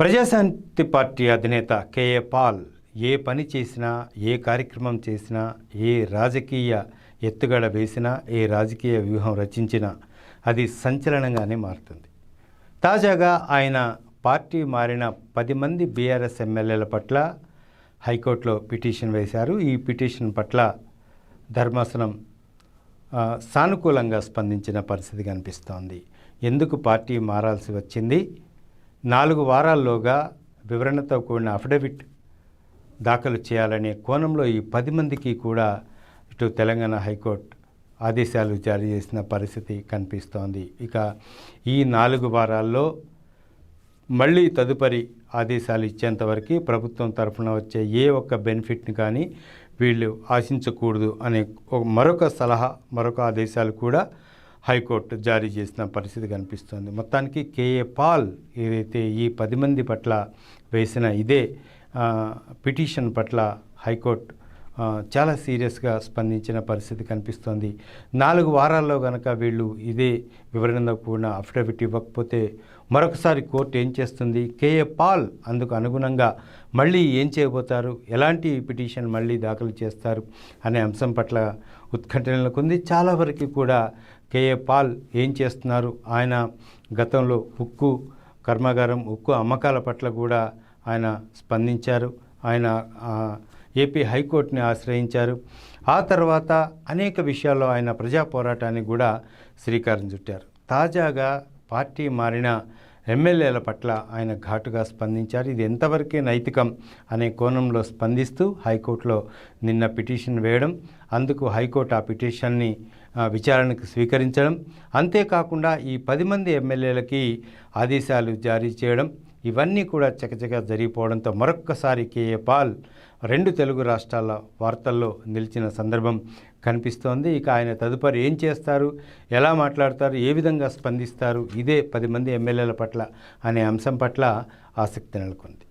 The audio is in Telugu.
ప్రజాశాంతి పార్టీ అధినేత కేఏ పాల్ ఏ పని చేసినా ఏ కార్యక్రమం చేసినా ఏ రాజకీయ ఎత్తుగడ వేసినా ఏ రాజకీయ వ్యూహం రచించినా అది సంచలనంగానే మారుతుంది. తాజాగా ఆయన పార్టీ మారిన పది మంది బీఆర్ఎస్ ఎమ్మెల్యేల పట్ల హైకోర్టులో పిటిషన్ వేశారు. ఈ పిటిషన్ పట్ల ధర్మాసనం సానుకూలంగా స్పందించిన పరిస్థితి కనిపిస్తోంది. ఎందుకు పార్టీ మారాల్సి వచ్చింది? నాలుగు వారాల్లోగా వివరణతో కూడిన అఫిడవిట్ దాఖలు చేయాలనే కోణంలో ఈ పది మందికి కూడా ఇటు తెలంగాణ హైకోర్టు ఆదేశాలు జారీ చేసిన పరిస్థితి కనిపిస్తోంది. ఇక ఈ నాలుగు వారాల్లో మళ్ళీ తదుపరి ఆదేశాలు ఇచ్చేంతవరకు ప్రభుత్వం తరఫున వచ్చే ఏ ఒక్క బెనిఫిట్ని కానీ వీళ్ళు ఆశించకూడదు అనే మరొక సలహా మరొక ఆదేశాలు కూడా హైకోర్టు జారీ చేసిన పరిస్థితి కనిపిస్తోంది. మొత్తానికి కేఏ పాల్ ఏదైతే ఈ పది మంది పట్ల వేసిన ఇదే పిటిషన్ పట్ల హైకోర్టు చాలా సీరియస్గా స్పందించిన పరిస్థితి కనిపిస్తోంది. నాలుగు వారాల్లో కనుక వీళ్ళు ఇదే వివరణతో కూడిన అఫిడవిట్ ఇవ్వకపోతే మరొకసారి కోర్టు ఏం చేస్తుంది? కేఏ పాల్ అందుకు అనుగుణంగా మళ్ళీ ఏం చేయబోతారు? ఎలాంటి పిటిషన్ మళ్ళీ దాఖలు చేస్తారు? అనే అంశం పట్ల ఉత్కంఠ నెలకొంది. చాలా వరకు కూడా కేఏ పాల్ ఏం చేస్తున్నారు? ఆయన గతంలో ఉక్కు కర్మాగారం ఉక్కు అమ్మకాల పట్ల కూడా ఆయన స్పందించారు. ఆయన ఏపీ హైకోర్టుని ఆశ్రయించారు. ఆ తర్వాత అనేక విషయాల్లో ఆయన ప్రజా పోరాటానికి కూడా శ్రీకారం చుట్టారు. తాజాగా పార్టీ మారిన ఎమ్మెల్యేల పట్ల ఆయన ఘాటుగా స్పందించారు. ఇది ఎంతవరకే నైతికం అనే కోణంలో స్పందిస్తూ హైకోర్టులో నిన్న పిటిషన్ వేయడం అందుకు హైకోర్టు ఆ పిటిషన్ని విచారణకు స్వీకరించడం అంతేకాకుండా ఈ పది మంది ఎమ్మెల్యేలకి ఆదేశాలు జారీ చేయడం ఇవన్నీ కూడా చకచక జరిగిపోవడంతో మరొక్కసారి కేఏ పాల్ రెండు తెలుగు రాష్ట్రాల వార్తల్లో నిలిచిన సందర్భం కనిపిస్తోంది. ఇక ఆయన తదుపరి ఏం చేస్తారు ఎలా మాట్లాడతారు ఏ విధంగా స్పందిస్తారు ఇదే పది మంది ఎమ్మెల్యేల పట్ల అనే అంశం పట్ల ఆసక్తి నెలకొంది.